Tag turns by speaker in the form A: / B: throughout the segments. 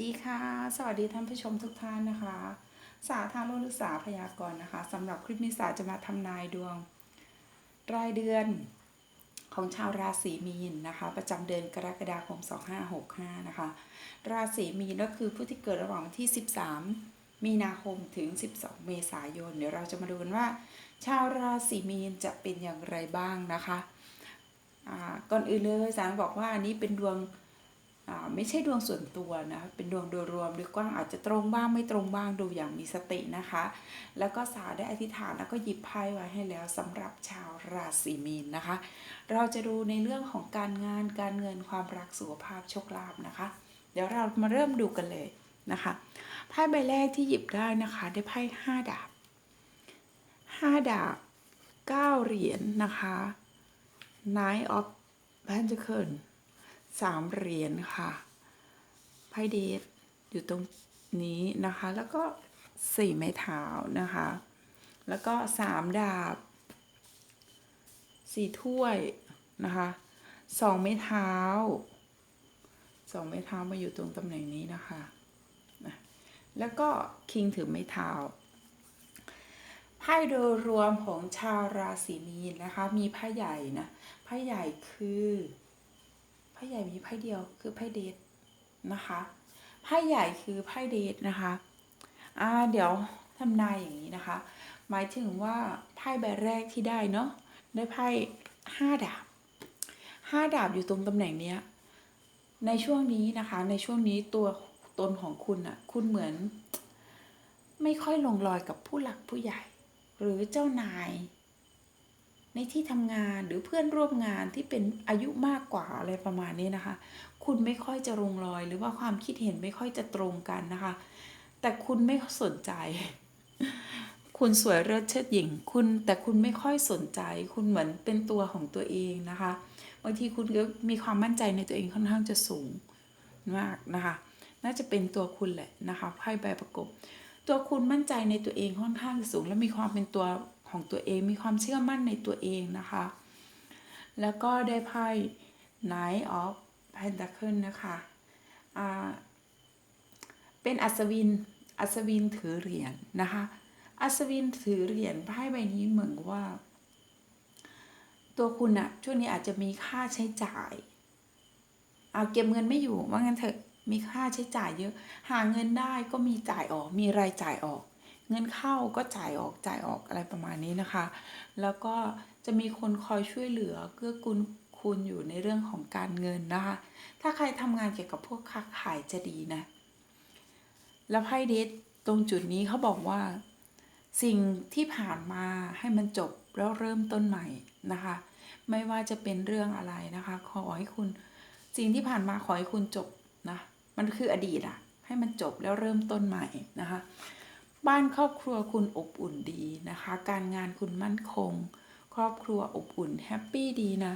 A: ดีค่ะ สวัสดีท่านผู้ชมทุกท่านนะคะ สาธารณศึกษาพยากรณ์นะคะสำหรับคลิปนี้สาจะมาทำนายดวง รายเดือนของชาวราศีมีนนะคะ ประจำเดือนกรกฎาคม 2565 นะคะ ราศีมีนก็คือผู้ที่เกิดระหว่างวันที่ 13 มีนาคมถึง 12 เมษายน เดี๋ยวเราจะมาดูกันว่า ชาวราศีมีนจะเป็นอย่างไรบ้างนะคะ ก่อนอื่นเลยสารบอกว่าอันนี้เป็นดวง ไม่ใช่ดวงส่วนตัวนะเป็นดวงโดยรวมโดยกว้างอาจจะตรงบ้างไม่ตรงบ้างดูอย่างมีสตินะคะ แล้วก็สาได้อธิษฐานแล้วก็หยิบไพ่ไว้ให้แล้วสำหรับชาวราศีมีนนะคะ เราจะดูในเรื่องของการงานการเงินความรักสุขภาพโชคลาภนะคะ เดี๋ยวเรามาเริ่มดูกันเลยนะคะไพ่ใบแรกที่หยิบได้นะคะ ได้ไพ่ห้าดาบห้าดาบเก้าเหรียญนะคะ Nine of Pentacles สามเหรียญค่ะไพ่เดทอยู่ตรงนี้นะคะ แล้วก็สี่ไม้เท้านะคะ แล้วก็สามดาบสี่ถ้วยนะคะสองไม้เท้าสองไม้เท้ามาอยู่ตรงตำแหน่งนี้นะคะนะแล้วก็คิงถือไม้เท้าไพ่โดยรวมของชาวราศีมีนนะคะ มีไพ่ใหญ่นะไพ่ใหญ่คือ ไพ่ใหญ่มีไพ่เดียวคือไพ่เดทนะคะไพ่ใหญ่คือไพ่เดทนะคะอ่าเดี๋ยวทำนายอย่างนี้นะคะ หมายถึงว่าไพ่ใบแรกที่ได้เนาะได้ไพ่ห้าดาบห้าดาบอยู่ตรงตำแหน่งเนี้ยในช่วงนี้นะคะในช่วงนี้ตัวตนของคุณอะคุณเหมือน ไม่ค่อยลงรอยกับผู้หลักผู้ใหญ่ หรือเจ้านาย ในที่ทำงานหรือเพื่อนร่วมงานที่เป็นอายุมากกว่าอะไรประมาณนี้นะคะ คุณไม่ค่อยจะลงรอย หรือว่าความคิดเห็นไม่ค่อยจะตรงกันนะคะ แต่คุณไม่สนใจ คุณสวยเลิศเชิดหญิง คุณแต่คุณไม่ค่อยสนใจ คุณเหมือนเป็นตัวของตัวเองนะคะบางทีคุณก็มีความมั่นใจในตัวเองค่อนข้างจะสูงมากนะคะ น่าจะเป็นตัวคุณแหละนะคะไพ่ใบประกบ ตัวคุณมั่นใจในตัวเองค่อนข้างสูง และมีความเป็นตัว ของตัวเอง มีความเชื่อมั่นในตัวเองนะคะ แล้วก็ได้ไพ่ Knight of Pentacle นะคะเป็นอัศวิน อัศวินถือเหรียญนะคะ อัศวินถือเหรียญไพ่ใบนี้เหมือนว่า ตัวคุณอะช่วงนี้อาจจะมีค่าใช้จ่ายเอาเก็บเงินไม่อยู่ว่างั้นเถอะมีค่าใช้จ่ายเยอะ หาเงินได้ก็มีจ่ายออก มีรายจ่ายออก เงินเข้าก็จ่ายออกจ่ายออกอะไรประมาณนี้นะคะ แล้วก็จะมีคนคอยช่วยเหลือเกื้อกูลคุณอยู่ในเรื่องของการเงินนะคะ ถ้าใครทำงานเกี่ยวกับพวกค้าขายจะดีนะ แล้วไพ่เดทตรงจุดนี้เขาบอกว่า สิ่งที่ผ่านมาให้มันจบแล้วเริ่มต้นใหม่นะคะ ไม่ว่าจะเป็นเรื่องอะไรนะคะ ขอให้คุณสิ่งที่ผ่านมาขอให้คุณจบนะ มันคืออดีตอะให้มันจบแล้วเริ่มต้นใหม่นะคะ บ้านครอบครัวคุณอบอุ่นดีนะคะ การงานคุณมั่นคง ครอบครัวอบอุ่นแฮปปี้ดีนะ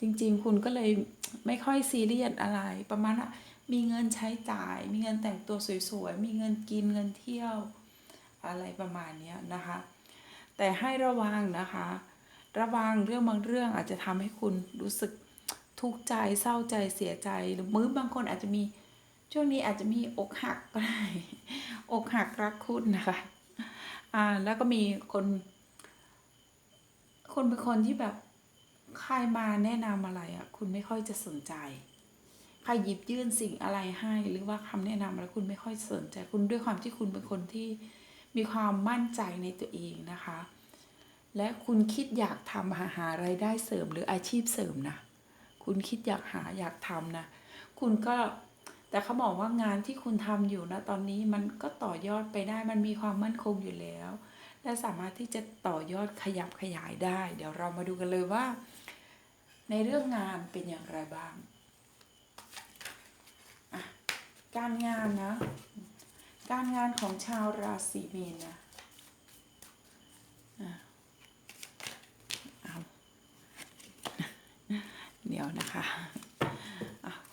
A: จริงๆ คุณก็เลยไม่ค่อยซีเรียสอะไร ประมาณว่ามีเงินใช้จ่าย มีเงินแต่งตัวสวยๆ มีเงินกินเงินเที่ยว อะไรประมาณนี้นะคะ แต่ให้ระวังนะคะ ระวังเรื่องบางเรื่องอาจจะทำให้คุณรู้สึกทุกข์ใจเศร้าใจเสียใจ หรือมือบางคนอาจจะมี ช่วงนี้อาจจะมีอกหักก็ได้อกหักรักคุณนะคะอ่าแล้วก็มีคน คนเป็นคนที่แบบใครมาแนะนำอะไรอะ่ะ คุณไม่ค่อยจะสนใจ ใครหยิบยื่นสิ่งอะไรให้ หรือว่าคำแนะนำอะไรคุณไม่ค่อยสนใจ คุณด้วยความที่คุณเป็นคนที่มีความมั่นใจในตัวเองนะคะ และคุณคิดอยากทำหาหารายได้เสริมหรืออาชีพเสริมนะ คุณคิดอยากหาอยากทำนะ คุณก็ แต่เขาบอกว่างานที่คุณทำอยู่นะตอนนี้มันก็ต่อยอดไปได้มันมีความมั่นคงอยู่แล้ว และสามารถที่จะต่อยอดขยับขยายได้ เดี๋ยวเรามาดูกันเลยว่า ในเรื่องงานเป็นอย่างไรบ้างการงานนะ การงานของชาวราศีมีนนะอะเอาเดี๋ยวนะคะ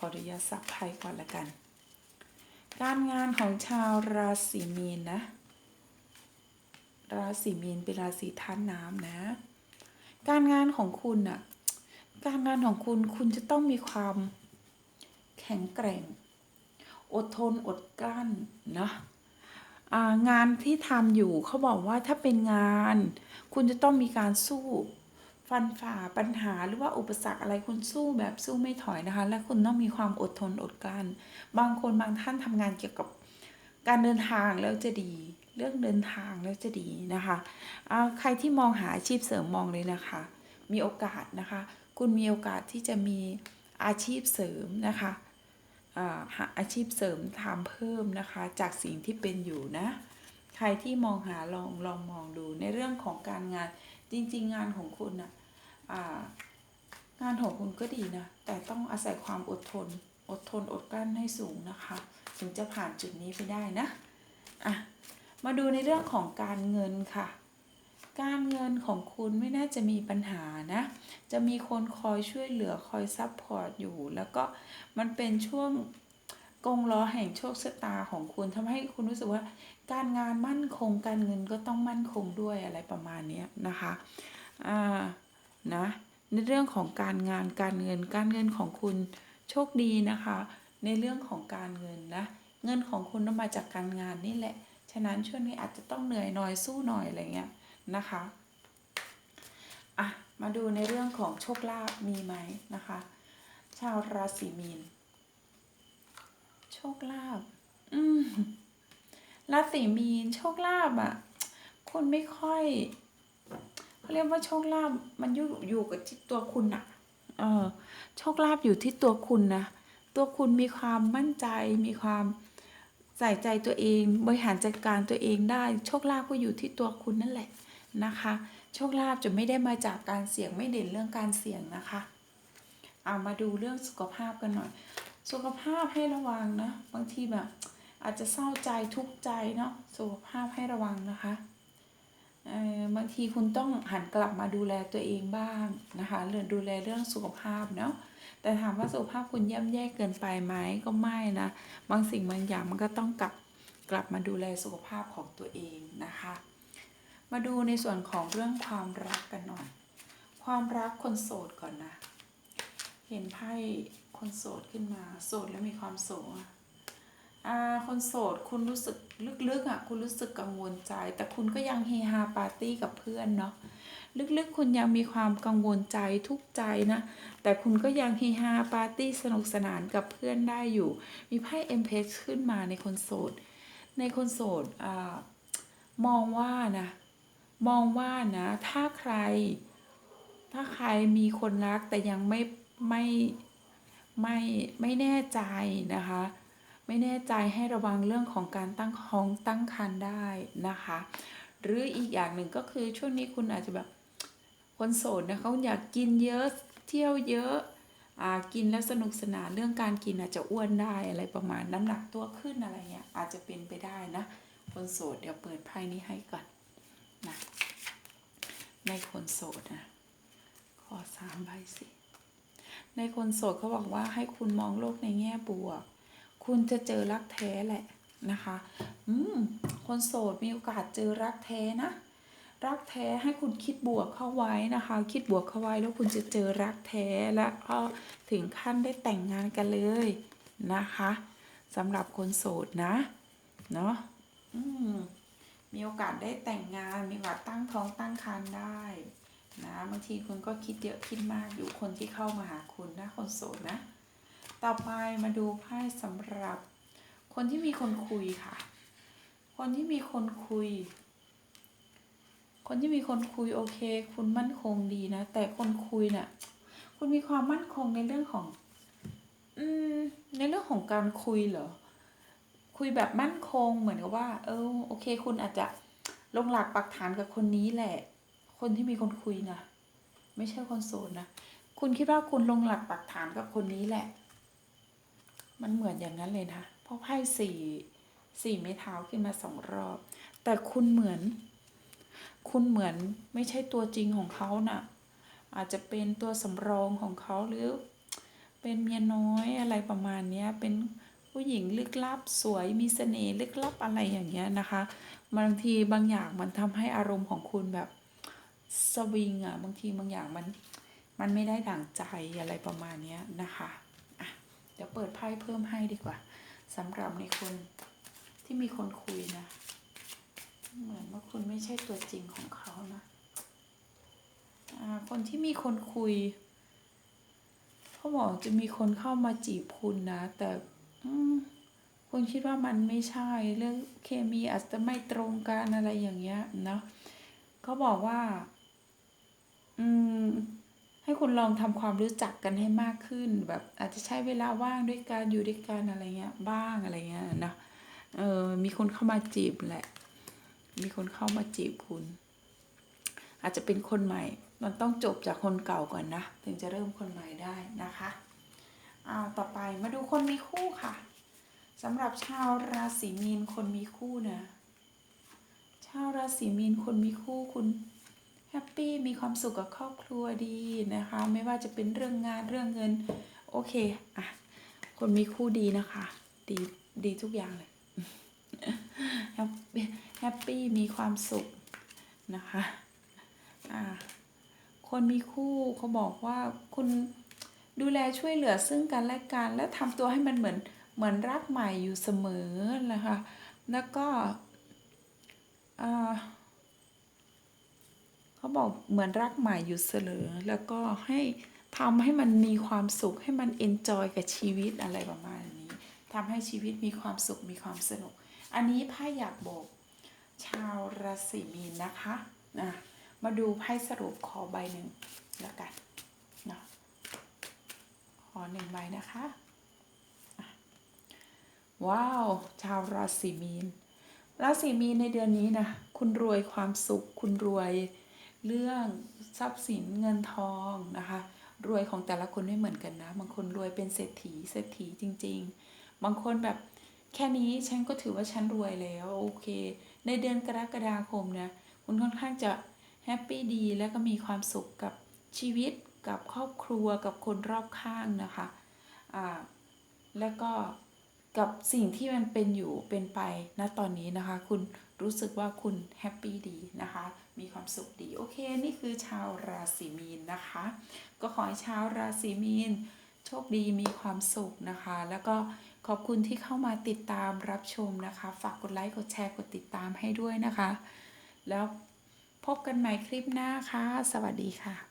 A: อะขออนุญาตสับไพ่ก่อนละกัน การงานของชาวราศีมีนนะ ราศีมีนเป็นราศีธาตุน้ำนะ การงานของคุณน่ะการงานของคุณคุณจะต้องมีความแข็งแกร่ง อดทนอดกลั้นนะงานที่ทำอยู่เขาบอกว่าถ้าเป็นงาน คุณจะต้องมีการสู้ ฟันฝ่าปัญหาหรือว่าอุปสรรคอะไรคุณสู้แบบสู้ไม่ถอยนะคะ และคุณต้องมีความอดทนอดกลั้น บางคนบางท่านทำงานเกี่ยวกับการเดินทางแล้วจะดี เรื่องเดินทางแล้วจะดีนะคะใครที่มองหาอาชีพเสริมมองเลยนะคะ มีโอกาสนะคะ คุณมีโอกาสที่จะมีอาชีพเสริมนะคะอาหาอาชีพเสริมทำเพิ่มนะคะ จากสิ่งที่เป็นอยู่นะ ใครที่มองหาลองลองมองดูในเรื่องของการงานจริง ๆ งานของคุณอะอ่า งานของคุณก็ดีนะ แต่ต้องอาศัยความอดทน อดทนอดกลั้นให้สูงนะคะ ถึงจะผ่านจุดนี้ไปได้นะอะมาดูในเรื่องของการเงินค่ะ การเงินของคุณไม่น่าจะมีปัญหานะ จะมีคนคอยช่วยเหลือคอยซัพพอร์ตอยู่ แล้วก็มันเป็นช่วงกงล้อแห่งโชคชะตาของคุณทำให้คุณรู้สึกว่า การงานมั่นคงการเงินก็ต้องมั่นคงด้วยอะไรประมาณนี้นะคะอ่า นะในเรื่องของการงานการเงินการเงินของคุณโชคดีนะคะ ในเรื่องของการเงินนะเงินของคุณต้องมาจากการงานนี่แหละ ฉะนั้นช่วงนี้อาจจะต้องเหนื่อยหน่อยสู้หน่อยอะไรเงี้ยนะคะอะมาดูในเรื่องของโชคลาภมีไหมนะคะ ชาวราศีมีน โชคลาภอืมราศีมีนโชคลาภอะ คุณไม่ค่อย เขาเรียกว่าโชคลาภมันอยู่อยู่กับที่ตัวคุณอะเออโชคลาภอยู่ที่ตัวคุณนะตัวคุณมีความมั่นใจ มีความใส่ใจตัวเอง บริหารจัดการตัวเองได้ โชคลาภก็อยู่ที่ตัวคุณนั่นแหละนะคะ โชคลาภจะไม่ได้มาจากการเสี่ยงไม่เด่นเรื่องการเสี่ยงนะคะเอามาดูเรื่องสุขภาพกันหน่อย สุขภาพให้ระวังนะ บางทีแบบอาจจะเศร้าใจทุกข์ใจเนาะสุขภาพให้ระวังนะคะ บางทีคุณต้องหันกลับมาดูแลตัวเองบ้างนะคะเรื่องดูแลเรื่องสุขภาพเนาะแต่ถามว่าสุขภาพคุณย่ำแย่เกินไปไหมก็ไม่นะ บางสิ่งบางอย่างมันก็ต้องกลับกลับมาดูแลสุขภาพของตัวเองนะคะ มาดูในส่วนของเรื่องความรักกันหน่อย ความรักคนโสดก่อนนะ เห็นไพ่คนโสดขึ้นมาโสดแล้วมีความสุข คนโสดคุณรู้สึกลึกๆอะคุณรู้สึกกังวลใจ แต่คุณก็ยังเฮฮาปาร์ตี้กับเพื่อนเนาะลึกๆ คุณยังมีความกังวลใจทุกใจนะ แต่คุณก็ยังเฮฮาปาร์ตี้สนุกสนานกับเพื่อนได้อยู่ มีไพ่เอ็มเพสขึ้นมาในคนโสด ในคนโสดอ่ามองว่านะ มองว่านะ ถ้าใคร ถ้าใครมีคนรักแต่ยังไม่ไม่ไม่ไม่แน่ใจนะคะ ไม่แน่ใจให้ระวังเรื่องของการตั้งท้องตั้งครรภ์ได้นะคะ หรืออีกอย่างหนึ่งก็คือช่วงนี้คุณอาจจะแบบคนโสดนะเขาอยากกินเยอะเที่ยวเยอะอ่ากินแล้วสนุกสนานเรื่องการกินอาจจะอ้วนได้อะไรประมาณน้ำหนักตัวขึ้นอะไรเงี้ยอาจจะเป็นไปได้นะคนโสดเดี๋ยวเปิดไพ่นี้ให้ก่อนนะในคนโสดนะขอสามใบสิในคนโสดเขาบอกว่าให้คุณมองโลกในแง่บวก คุณจะเจอรักแท้แหละนะคะ อืม คนโสดมีโอกาสเจอรักแท้นะ รักแท้ให้คุณคิดบวกเข้าไว้นะคะ คิดบวกเข้าไว้แล้วคุณจะเจอรักแท้และก็ถึงขั้นได้แต่งงานกันเลยนะคะสำหรับคนโสดนะ เนาะอืมมีโอกาสได้แต่งงาน มีโอกาสตั้งท้องตั้งครรภ์ได้นะบางทีคุณก็คิดเยอะคิดมากอยู่คนที่เข้ามาหาคุณนะคนโสดนะ ต่อไปมาดูไพ่สำหรับ คนที่มีคนคุยค่ะ คนที่มีคนคุย คนที่มีคนคุยโอเค คุณมั่นคงดีนะ แต่คนคุยเนี่ยคุณมีความมั่นคงในเรื่องของ อืม ในเรื่องของการคุยเหรอ คุยแบบมั่นคงเหมือนกับว่า เออ โอเค คุณอาจจะลงหลักปักฐานกับคนนี้แหละ คนที่มีคนคุยนะ ไม่ใช่คนโสดนะ คุณคิดว่าคุณลงหลักปักฐานกับคนนี้แหละ มันเหมือนอย่างนั้นเลยนะเพราะไพ่สี่สี่ไม้เท้าขึ้นมาสองรอบ แต่คุณเหมือน คุณเหมือนไม่ใช่ตัวจริงของเขาน่ะ อาจจะเป็นตัวสำรองของเขาหรือ เป็นเมียน้อยอะไรประมาณนี้เป็นผู้หญิงลึกลับสวยมีเสน่ห์ลึกลับอะไรอย่างเงี้ยนะคะบางทีบางอย่างมันทำให้อารมณ์ของคุณแบบสวิงอะบางทีบางอย่างมันมันไม่ได้ดั่งใจอะไรประมาณเนี้ยนะคะ ดี๋ยวเปิดไพ่เพิ่มให้ดีกว่าสำหรับในคนที่มีคนคุยนะ เหมือนว่าคุณไม่ใช่ตัวจริงของเขานะคนที่มีคนคุยเขาบอกจะมีคนเข้ามาจีบคุณนะ แต่คุณคิดว่ามันไม่ใช่เรื่องเคมีอาจจะไม่ตรงกันอะไรอย่างเงี้ยนะเขาบอกว่า อืม ให้คุณลองทำความรู้จักกันให้มากขึ้น แบบอาจจะใช้เวลาว่างด้วยกันอยู่ด้วยกันอะไรเงี้ยบ้างอะไรเงี้ยนะเออมีคนเข้ามาจีบแหละ มีคนเข้ามาจีบคุณ อาจจะเป็นคนใหม่ มันต้องจบจากคนเก่าก่อนนะ ถึงจะเริ่มคนใหม่ได้นะคะเอาต่อไปมาดูคนมีคู่ค่ะสำหรับชาวราศีมีนคนมีคู่นะ ชาวราศีมีนคนมีคู่คุณ แฮปปี้มีความสุขกับครอบครัวดีนะคะ ไม่ว่าจะเป็นเรื่องงานเรื่องเงิน โอเคอะคนมีคู่ดีนะคะ ดีดีทุกอย่างเลยแฮปปี้แฮปปี้มีความสุขนะคะอ่าคนมีคู่เขาบอกว่าคุณดูแลช่วยเหลือซึ่งกันและกัน และทำตัวให้มันเหมือนเหมือนรักใหม่อยู่เสมอนะคะ แล้วก็อ่า เขาบอกเหมือนรักใหม่อยู่เสมอแล้วก็ให้ทำให้มันมีความสุขให้มันเอนจอยกับชีวิตอะไรประมาณนี้ทำให้ชีวิตมีความสุขมีความสนุก อันนี้ไพ่อยากบอก ชาวราศีมีนนะคะนะมาดูไพ่สรุปขอใบหนึ่งแล้วกันนะขอหนึ่งใบนะคะอะว้าว ชาวราศีมีน ราศีมีนในเดือนนี้นะ คุณรวยความสุข คุณรวย เรื่องทรัพย์สินเงินทองนะคะ รวยของแต่ละคนไม่เหมือนกันนะ บางคนรวยเป็นเศรษฐีเศรษฐีจริง ๆ บางคนแบบแค่นี้ฉันก็ถือว่าฉันรวยแล้วโอเค ในเดือนกรกฎาคมนะคุณค่อนข้างจะแฮปปี้ดีแล้วก็มีความสุขกับชีวิตกับครอบครัวกับคนรอบข้างนะคะอ่าแล้วก็ กับสิ่งที่มันเป็นอยู่เป็นไปณตอนนี้นะคะ คุณรู้สึกว่าคุณแฮปปี้ดีนะคะ มีความสุขดี โอเค นี่คือชาวราศีมีนนะคะ ก็ขอให้ชาวราศีมีน โชคดีมีความสุขนะคะ แล้วก็ขอบคุณที่เข้ามาติดตามรับชมนะคะ ฝากกดไลค์กดแชร์กดติดตามให้ด้วยนะคะ แล้วพบกันใหม่คลิปหน้าค่ะ สวัสดีค่ะ